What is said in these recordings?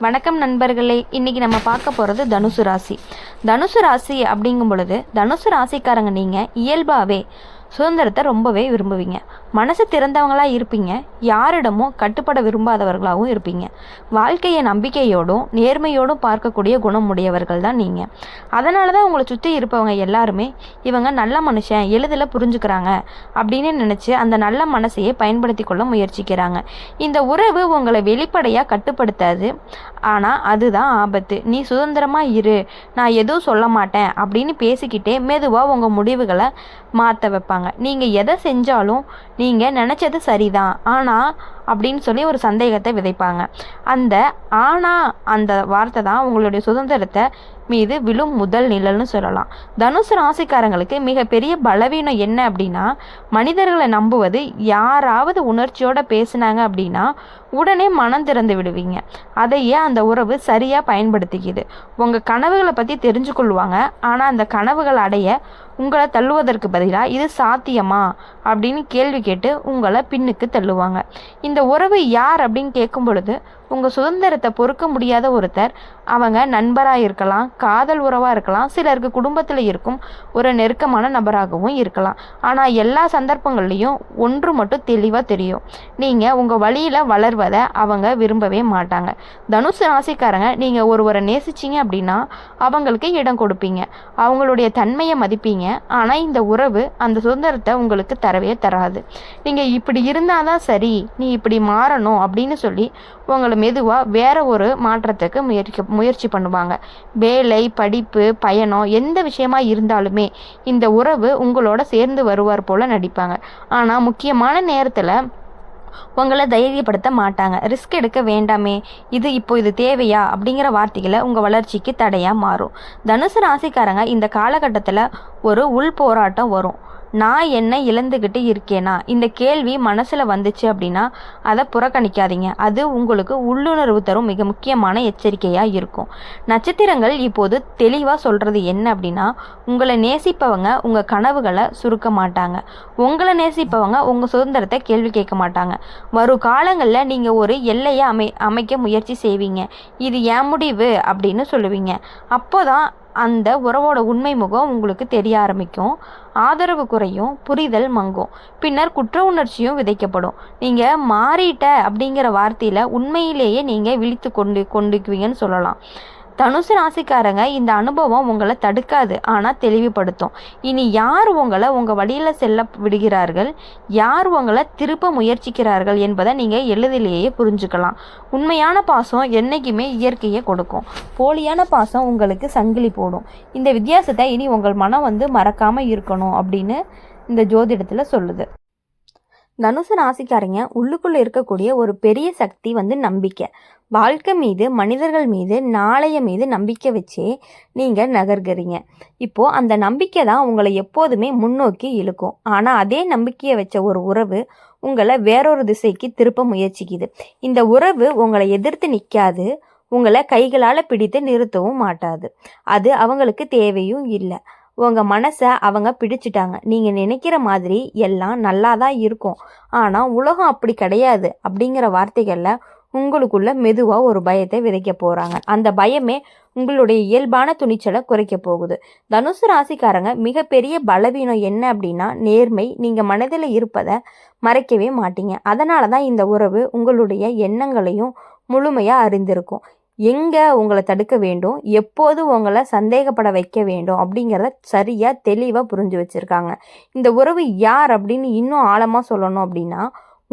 வணக்கம் நண்பர்களே இன்னைக்கு நம்ம பார்க்க போகிறது தனுசு ராசி. தனுசு ராசி அப்படிங்கும் பொழுது தனுசு ராசிக்காரங்க நீங்கள் இயல்பாகவே சுதந்திரத்தை ரொம்பவே விரும்புவீங்க. மனசு திறந்தவங்களாக இருப்பீங்க. யாரிடமும் கட்டுப்பட விரும்பாதவர்களாகவும் இருப்பீங்க. வாழ்க்கையை நம்பிக்கையோடும் நேர்மையோடும் பார்க்கக்கூடிய குணம் உடையவர்கள் தான் நீங்கள் அதனால தான் உங்களை சுற்றி இருப்பவங்க எல்லாருமே இவங்க நல்ல மனுஷன் எளிதில் புரிஞ்சுக்கிறாங்க அப்படின்னு நினச்சி அந்த நல்ல மனசையே பயன்படுத்தி கொள்ள முயற்சிக்கிறாங்க. இந்த உறவு உங்களை வெளிப்படையாக கட்டுப்படுத்தாது. ஆனால் அதுதான் ஆபத்து. நீ சுதந்திரமாக இரு. நான் எதுவும் சொல்ல மாட்டேன் அப்படின்னு பேசிக்கிட்டே மெதுவாக உங்கள் முடிவுகளை மாற்ற வைப்பாங்க. நீங்கள் எதை செஞ்சாலும் நீங்கள் நினச்சது சரிதான். ஆனால் அப்படின்னு சொல்லி ஒரு சந்தேகத்தை விதைப்பாங்க. அந்த ஆனா அந்த வார்த்தை தான் உங்களுடைய சுதந்திரத்தை மீது விழும் முதல் நிழல்னு சொல்லலாம். தனுசு ராசிக்காரங்களுக்கு மிகப்பெரிய பலவீனம் என்ன அப்படின்னா மனிதர்களை நம்புவது யாராவது உணர்ச்சியோட பேசினாங்க அப்படின்னா உடனே மனம் திறந்து விடுவீங்க. அதையே அந்த உறவு சரியாக பயன்படுத்திக்கிது. உங்கள் கனவுகளை பற்றி தெரிஞ்சு கொள்வாங்க ஆனால் அந்த கனவுகள் அடைய உங்களை தள்ளுவதற்கு பதிலாக இது சாத்தியமா அப்படின்னு கேள்வி கேட்டு உங்களை பின்னுக்கு தள்ளுவாங்க. இந்த உறவு யார் அப்படின்னு கேட்கும் பொழுது உங்கள் சுதந்திரத்தை பொறுக்க முடியாத ஒருத்தர் அவங்க நண்பராக இருக்கலாம் காதல் உறவாக இருக்கலாம் சிலருக்கு குடும்பத்தில் இருக்கும் ஒரு நெருக்கமான நபராகவும் இருக்கலாம். ஆனால் எல்லா சந்தர்ப்பங்கள்லேயும் ஒன்று மட்டும் தெளிவாக தெரியும். நீங்கள் உங்கள் வழியில் வளர்வதை அவங்க விரும்பவே மாட்டாங்க. தனுசு ராசிக்காரங்க நீங்கள் ஒருவரை நேசிச்சிங்க அப்படின்னா அவங்களுக்கு இடம் கொடுப்பீங்க. அவங்களுடைய தன்மையை மதிப்பீங்க. ஆனால் இந்த உறவு அந்த சுதந்திரத்தை உங்களுக்கு தரவே தராது. நீங்கள் இப்படி இருந்தால் தான் சரி நீ இப்படி மாறணும் அப்படின்னு சொல்லி உங்களை மெதுவாக வேற ஒரு மாற்றத்துக்கு முயற்சி முயற்சி பண்ணுவாங்க. வேலை படிப்பு பயணம் எந்த விஷயமா இருந்தாலுமே இந்த உறவு உங்களோட சேர்ந்து வருவார் போல நடிப்பாங்க. ஆனால் முக்கியமான நேரத்தில் உங்களை தைரியப்படுத்த மாட்டாங்க. ரிஸ்க் எடுக்க வேண்டாமே இது இப்போ இது தேவையா அப்படிங்கிற வார்த்தைகளை உங்கள் வளர்ச்சிக்கு தடையாக மாறும். தனுசு ராசிக்காரங்க இந்த காலகட்டத்தில் ஒரு உள் போராட்டம் வரும். நான் என்ன இழந்துக்கிட்டு இருக்கேனா? இந்த கேள்வி மனசில் வந்துச்சு அப்படின்னா அதை புறக்கணிக்காதீங்க. அது உங்களுக்கு உள்ளுணர்வு தரும் மிக முக்கியமான எச்சரிக்கையாக இருக்கும். நட்சத்திரங்கள் இப்போது தெளிவாக சொல்கிறது என்ன அப்படின்னா உங்களை நேசிப்பவங்க உங்கள் கனவுகளை சுருக்க மாட்டாங்க. உங்களை நேசிப்பவங்க உங்கள் சுதந்திரத்தை கேள்வி கேட்க மாட்டாங்க. வரும் காலங்களில் நீங்கள் ஒரு எல்லையை அமை அமைக்க முயற்சி செய்வீங்க. இது என் முடிவு அப்படின்னு சொல்லுவீங்க. அப்போ தான் அந்த உறவோட உண்மை முகம் உங்களுக்கு தெரிய ஆரம்பிக்கும். ஆதரவு குறையும் புரிதல் மங்கும். பின்னர் குற்ற உணர்ச்சியும் விதைக்கப்படும். நீங்கள் மாறிட்ட அப்படிங்கிற வார்த்தையில் உண்மையிலேயே நீங்கள் விழித்து கொண்டு கொண்டுக்குவீங்கன்னு சொல்லலாம். தனுசு ராசிக்காரங்க இந்த அனுபவம் உங்களை தடுக்காது ஆனால் தெளிவுபடுத்தும். இனி யார் உங்களை உங்கள் வழியில் செல்ல விடுகிறார்கள்? யார் உங்களை திருப்ப முயற்சிக்கிறார்கள் என்பதை நீங்கள் எளிதிலேயே புரிஞ்சுக்கலாம். உண்மையான பாசம் என்றைக்குமே இயற்கையை கொடுக்கும். போலியான பாசம் உங்களுக்கு சங்கிலி போடும். இந்த வித்தியாசத்தை இனி உங்கள் மனம் வந்து மறக்காமல் இருக்கணும் அப்படின்னு இந்த ஜோதிடத்தில் சொல்லுது. தனுசு ராசிக்காரங்க உள்ளுக்குள்ளே இருக்கக்கூடிய ஒரு பெரிய சக்தி வந்து நம்பிக்கை. வாழ்க்கை மீது மனிதர்கள் மீது நாளைய மீது நம்பிக்கை வச்சே நீங்கள் நகர்கிறீங்க. இப்போது அந்த நம்பிக்கை தான் உங்களை எப்போதுமே முன்னோக்கி இழுக்கும். ஆனால் அதே நம்பிக்கையை வச்ச ஒரு உறவு உங்களை வேறொரு திசைக்கு திருப்ப முயற்சிக்குது. இந்த உறவு உங்களை எதிர்த்து நிற்காது உங்களை கைகளால் பிடித்து நிறுத்தவும் மாட்டாது. அது அவங்களுக்கு தேவையும் இல்லை. உங்கள் மனசை அவங்க பிடிச்சிட்டாங்க. நீங்கள் நினைக்கிற மாதிரி எல்லாம் நல்லா தான் இருக்கும். ஆனால் உலகம் அப்படி கிடையாது அப்படிங்கிற வார்த்தைகளில் உங்களுக்குள்ள மெதுவாக ஒரு பயத்தை விதைக்க போகிறாங்க அந்த பயமே உங்களுடைய இயல்பான துணிச்சலை குறைக்க போகுது. தனுசு ராசிக்காரங்க மிகப்பெரிய பலவீனம் என்ன அப்படின்னா நேர்மை நீங்கள் மனதில் இருப்பதை மறைக்கவே மாட்டீங்க. அதனால தான் இந்த உறவு உங்களுடைய எண்ணங்களையும் முழுமையாக அறிந்திருக்கும். எங்கே உங்களை தடுக்க வேண்டும்? எப்போது உங்களை சந்தேகப்பட வைக்க வேண்டும்? அப்படிங்கிறத சரியாக தெளிவாக புரிஞ்சு வச்சுருக்காங்க. இந்த உறவு யார் அப்படின்னு இன்னும் ஆழமாக சொல்லணும் அப்படின்னா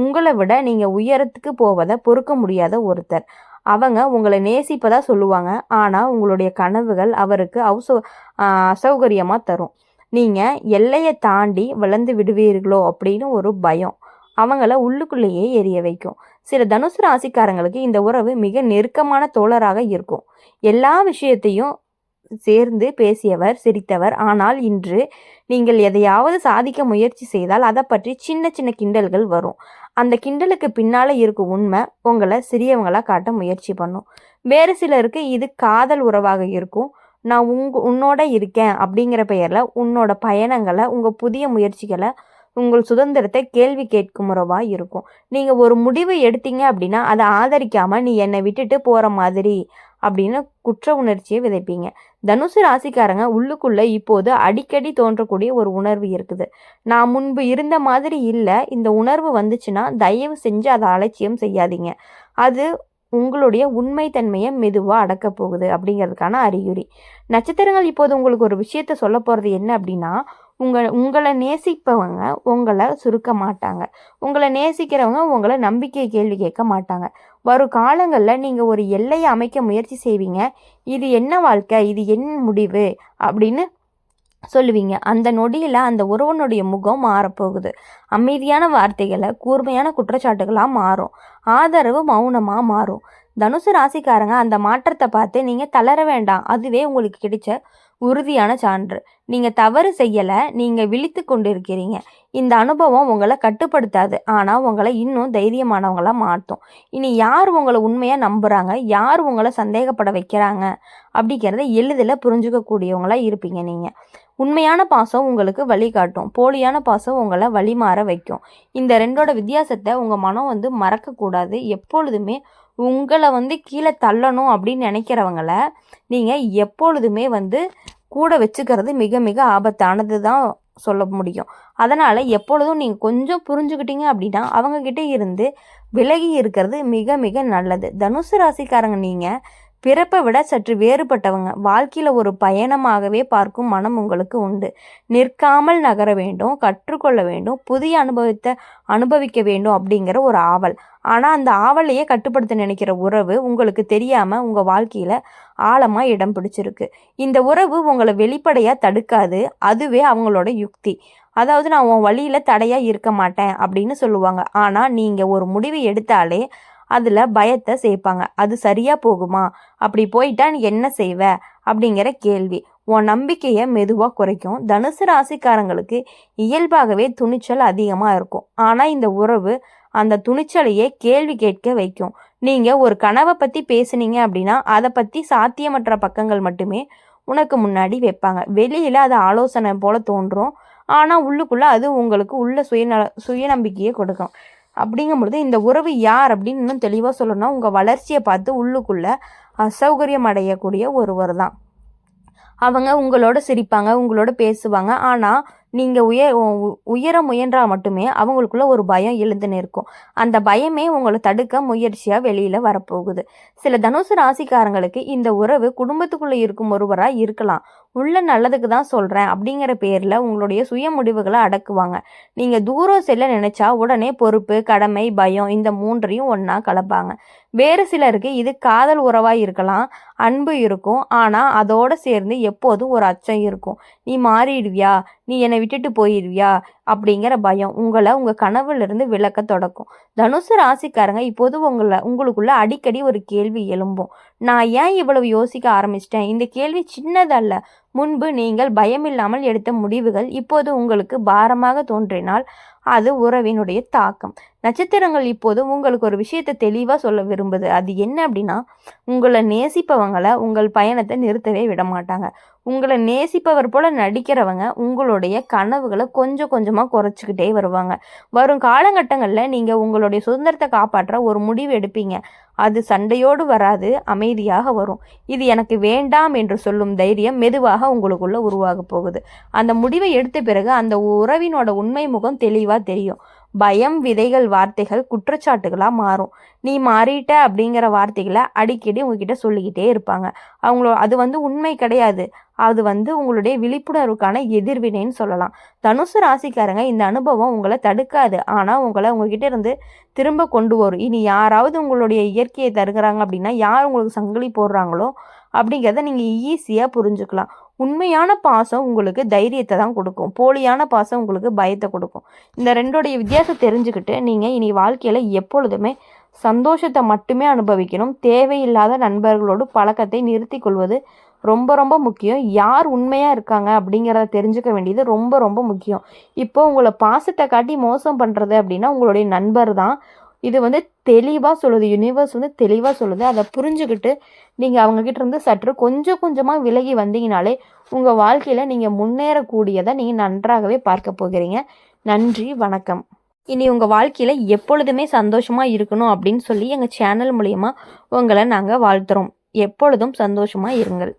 உங்களை விட நீங்கள் உயரத்துக்கு போவதை பொறுக்க முடியாத ஒருத்தர். அவங்க உங்களை நேசிப்பதாக சொல்லுவாங்க. ஆனால் உங்களுடைய கனவுகள் அவருக்கு அவச அசௌகரியமாக தரும். நீங்கள் எல்லையை தாண்டி வளர்ந்து விடுவீர்களோ அப்படின்னு ஒரு பயம். அவங்கள உள்ளுக்குள்ளேயே எரிய வைக்கும். சில தனுசு ராசிக்காரங்களுக்கு இந்த உறவு மிக நெருக்கமான தோழராக இருக்கும். எல்லா விஷயத்தையும் சேர்ந்து பேசியவர் சிரித்தவர். ஆனால் இன்று நீங்கள் எதையாவது சாதிக்க முயற்சி செய்தால் அதை பற்றி சின்ன சின்ன கிண்டல்கள் வரும். அந்த கிண்டலுக்கு பின்னால் இருக்கும் உண்மை உங்களை சிறியவங்களாக காட்ட முயற்சி பண்ணும். வேறு சிலருக்கு இது காதல் உறவாக இருக்கும். நான் உங்க உன்னோட இருக்கேன் அப்படிங்கிற பெயரில் உன்னோட பயணங்களை உங்கள் புதிய முயற்சிகளை உங்கள் சுதந்திரத்தை கேள்வி கேட்கும் உறவாக இருக்கும். நீங்கள் ஒரு முடிவு எடுத்தீங்க அப்படின்னா அதை ஆதரிக்காமல் நீ என்னை விட்டுட்டு போகிற மாதிரி அப்படின்னு குற்ற உணர்ச்சியை விதைப்பீங்க. தனுசு ராசிக்காரங்க உள்ளுக்குள்ளே இப்போது அடிக்கடி தோன்றக்கூடிய ஒரு உணர்வு இருக்குது. நான் முன்பு இருந்த மாதிரி இல்லை இந்த உணர்வு வந்துச்சுன்னா தயவு செஞ்சு அதை அலட்சியம் செய்யாதீங்க. அது உங்களுடைய உண்மைத்தன்மையை மெதுவாக அடக்க போகுது அப்படிங்கிறதுக்கான அறிகுறி. நட்சத்திரங்கள் இப்போது உங்களுக்கு ஒரு விஷயத்த சொல்ல போகிறது என்ன அப்படின்னா உங்கள் உங்களை நேசிப்பவங்க உங்களை சுருக்க மாட்டாங்க. உங்களை நேசிக்கிறவங்க உங்களை நம்பிக்கை கேள்வி கேட்க மாட்டாங்க. வரும் காலங்களில் நீங்கள் ஒரு எல்லையை அமைக்க முயற்சி செய்வீங்க. இது என்ன வாழ்க்கை? இது என் முடிவு? அப்படின்னு சொல்லுவீங்க. அந்த நொடியில் அந்த ஒருவனுடைய முகம் மாறப்போகுது. அமைதியான வார்த்தைகளை கூர்மையான குற்றச்சாட்டுகளாக மாறும். ஆதரவு மௌனமாக மாறும். தனுசு ராசிக்காரங்க அந்த மாற்றத்தை பார்த்து நீங்கள் தளர வேண்டாம். அதுவே உங்களுக்கு கிடைச்ச உறுதியான சான்று. நீங்கள் தவறு செய்யலை நீங்கள் விழித்து கொண்டிருக்கிறீங்க. இந்த அனுபவம் உங்களை கட்டுப்படுத்தாது. ஆனால் உங்களை இன்னும் தைரியமானவங்களாக மாற்றும். இனி யார் உங்களை உண்மையாக நம்புகிறாங்க யார் உங்களை சந்தேகப்பட வைக்கிறாங்க? அப்படிங்கிறத எளிதில் புரிஞ்சுக்கக்கூடியவங்களாக இருப்பீங்க நீங்கள் உண்மையான பாசம் உங்களுக்கு வழிகாட்டும். போலியான பாசம் உங்களை வழிமாற வைக்கும். இந்த ரெண்டோட வித்தியாசத்தை உங்கள் மனம் வந்து மறக்கக்கூடாது. எப்பொழுதுமே உங்களை வந்து கீழே தள்ளணும் அப்படின்னு நினைக்கிறவங்கள நீங்கள் எப்பொழுதுமே வந்து கூட வச்சுக்கிறது மிக மிக ஆபத்தானது தான் சொல்ல முடியும். அதனால் எப்பொழுதும் நீங்கள் கொஞ்சம் புரிஞ்சுக்கிட்டீங்க அப்படின்னா அவங்கக்கிட்ட இருந்து விலகி இருக்கிறது மிக மிக நல்லது. தனுசு ராசிக்காரங்க நீங்கள் பிறப்பை விட சற்று வேறுபட்டவங்க. வாழ்க்கையில் ஒரு பயணமாகவே பார்க்கும் மனம் உங்களுக்கு உண்டு. நிற்காமல் நகர வேண்டும் கற்றுக்கொள்ள வேண்டும் புதிய அனுபவத்தை அனுபவிக்க வேண்டும் அப்படிங்கிற ஒரு ஆவல். ஆனால் அந்த ஆவலையே கட்டுப்படுத்த நினைக்கிற உறவு உங்களுக்கு தெரியாமல் உங்கள் வாழ்க்கையில் ஆழமாக இடம் பிடிச்சிருக்கு. இந்த உறவு உங்களை வெளிப்படையாக தடுக்காது. அதுவே அவங்களோட யுக்தி. அதாவது நான் உன் வழியில் தடையாக இருக்க மாட்டேன் அப்படின்னு சொல்லுவாங்க. ஆனால் நீங்கள் ஒரு முடிவு எடுத்தாலே அதில் பயத்தை சேர்ப்பாங்க. அது சரியாக போகுமா? அப்படி போயிட்டா நீ என்ன செய்வ? அப்படிங்கிற கேள்வி. உன் நம்பிக்கையை மெதுவாக குறைக்கும். தனுசு ராசிக்காரங்களுக்கு இயல்பாகவே துணிச்சல் அதிகமாக இருக்கும். ஆனால் இந்த உறவு அந்த துணிச்சலையே கேள்வி கேட்க வைக்கும். நீங்கள் ஒரு கனவை பற்றி பேசுனீங்க அப்படின்னா அதை பற்றி சாத்தியமற்ற பக்கங்கள் மட்டுமே உனக்கு முன்னாடி வைப்பாங்க. வெளியில் அது ஆலோசனை போல் தோன்றும். ஆனால் உள்ளுக்குள்ளே அது உங்களுக்கு உள்ள சுயநல சுயநம்பிக்கையை கொடுக்கும். அப்படிங்கும் பொழுது இந்த உறவு யார் அப்படின்னு இன்னும் தெளிவாக சொல்லணும்னா உங்கள் வளர்ச்சியை பார்த்து உள்ளுக்குள்ளே அசௌகரியம் அடையக்கூடிய ஒருவர் தான். அவங்க உங்களோட சிரிப்பாங்க உங்களோட பேசுவாங்க. ஆனால் நீங்கள் உயர் உயர முயன்றால் மட்டுமே அவங்களுக்குள்ள ஒரு பயம் எழுந்துன்னு இருக்கும் அந்த பயமே உங்களை தடுக்க முயற்சியாக வெளியில் வரப்போகுது. சில தனுசு ராசிக்காரங்களுக்கு இந்த உறவு குடும்பத்துக்குள்ளே இருக்கும் ஒருவராக இருக்கலாம். உள்ள நல்லதுக்கு தான் சொல்கிறேன் அப்படிங்கிற பேரில் உங்களுடைய சுய முடிவுகளை அடக்குவாங்க. நீங்கள் தூரம் செல்ல நினச்சா உடனே பொறுப்பு கடமை பயம் இந்த மூன்றையும் ஒன்றா கலப்பாங்க. வேறு சிலருக்கு இது காதல் உறவாக இருக்கலாம் அன்பு இருக்கும். ஆனால் அதோடு சேர்ந்து எப்போதும் ஒரு அச்சம் இருக்கும். நீ மாறிடுவியா? நீ என்னை விட்டுட்டு போயிடுவியா? அப்படிங்கிற பயம் உங்களை உங்கள் கனவுலேருந்து விளக்க தொடக்கும். தனுசு ராசிக்காரங்க இப்போது உங்களை உங்களுக்குள்ள அடிக்கடி ஒரு கேள்வி எழும்பும். நான் ஏன் இவ்வளவு யோசிக்க ஆரம்பிச்சிட்டேன்? இந்த கேள்வி சின்னதல்ல. முன்பு நீங்கள் பயமில்லாமல் எடுத்த முடிவுகள் இப்போது உங்களுக்கு பாரமாக தோன்றினால் அது உறவினுடைய தாக்கம். நட்சத்திரங்கள் இப்போது உங்களுக்கு ஒரு விஷயத்தை தெளிவாக சொல்ல விரும்புது. அது என்ன அப்படின்னா உங்களை நேசிப்பவங்களை உங்கள் பயணத்தை நிறுத்தவே விட மாட்டாங்க உங்களை நேசிப்பவர் போல் நடிக்கிறவங்க உங்களுடைய கனவுகளை கொஞ்சம் கொஞ்சமாக குறைச்சிக்கிட்டே வருவாங்க. வரும் காலகட்டங்களில் நீங்கள் உங்களுடைய சுதந்திரத்தை காப்பாற்ற ஒரு முடிவு எடுப்பீங்க. அது சண்டையோடு வராது அமைதியாக வரும். இது எனக்கு வேண்டாம் என்று சொல்லும் தைரியம் மெதுவாக உங்களுக்குள்ள உருவாக போகுது. அந்த முடிவை எடுத்த பிறகு அந்த உறவினோட உண்மை முகம் தெளிவாக தெரியும். பயம் விதைகள் வார்த்தைகள் குற்றச்சாட்டுகளாக மாறும். நீ மாறிட்ட அப்படிங்கிற வார்த்தைகளை அடிக்கடி உங்ககிட்ட சொல்லிக்கிட்டே இருப்பாங்க. அவங்களோ அது வந்து உண்மை கிடையாது. அது வந்து உங்களுடைய விழிப்புணர்வுக்கான எதிர்வினைன்னு சொல்லலாம். தனுசு ராசிக்காரங்க இந்த அனுபவம் உங்களை தடுக்காது. ஆனால் உங்களை உங்ககிட்ட இருந்து திரும்ப கொண்டு வரும். இனி யாராவது உங்களுடைய இயற்கையை தருகிறாங்க அப்படின்னா யார் உங்களுக்கு சங்கிலி போடுறாங்களோ அப்படிங்கிறத நீங்கள் ஈஸியாக புரிஞ்சுக்கலாம். உண்மையான பாசம் உங்களுக்கு தைரியத்தை தான் கொடுக்கும். போலியான பாசம் உங்களுக்கு பயத்தை கொடுக்கும். இந்த ரெண்டோடைய வித்தியாசம் தெரிஞ்சுக்கிட்டு நீங்கள் இனி வாழ்க்கையில் எப்பொழுதுமே சந்தோஷத்தை மட்டுமே அனுபவிக்கணும். தேவையில்லாத நண்பர்களோடு பழக்கத்தை நிறுத்தி கொள்வது ரொம்ப ரொம்ப முக்கியம். யார் உண்மையாக இருக்காங்க அப்படிங்கிறத தெரிஞ்சுக்க வேண்டியது ரொம்ப ரொம்ப முக்கியம். இப்போ உங்களை பாசத்தை காட்டி மோசம் பண்ணுறது அப்படின்னா உங்களுடைய நண்பர் தான். இது வந்து தெளிவாக சொல்லுது யூனிவர்ஸ் வந்து தெளிவாக சொல்லுது. அதை புரிஞ்சுக்கிட்டு நீங்கள் அவங்கக்கிட்ட இருந்து சற்று கொஞ்சம் கொஞ்சமாக விலகி வந்தீங்கனாலே உங்கள் வாழ்க்கையில் நீங்கள் முன்னேறக்கூடியதை நீங்கள் நன்றாகவே பார்க்க போகிறீங்க. நன்றி வணக்கம். இனி உங்கள் வாழ்க்கையில் எப்பொழுதுமே சந்தோஷமாக இருக்கணும் அப்படின்னு சொல்லி எங்கள் சேனல் மூலயமா உங்களை நாங்கள் வாழ்த்துறோம். எப்பொழுதும் சந்தோஷமாக இருங்கள்.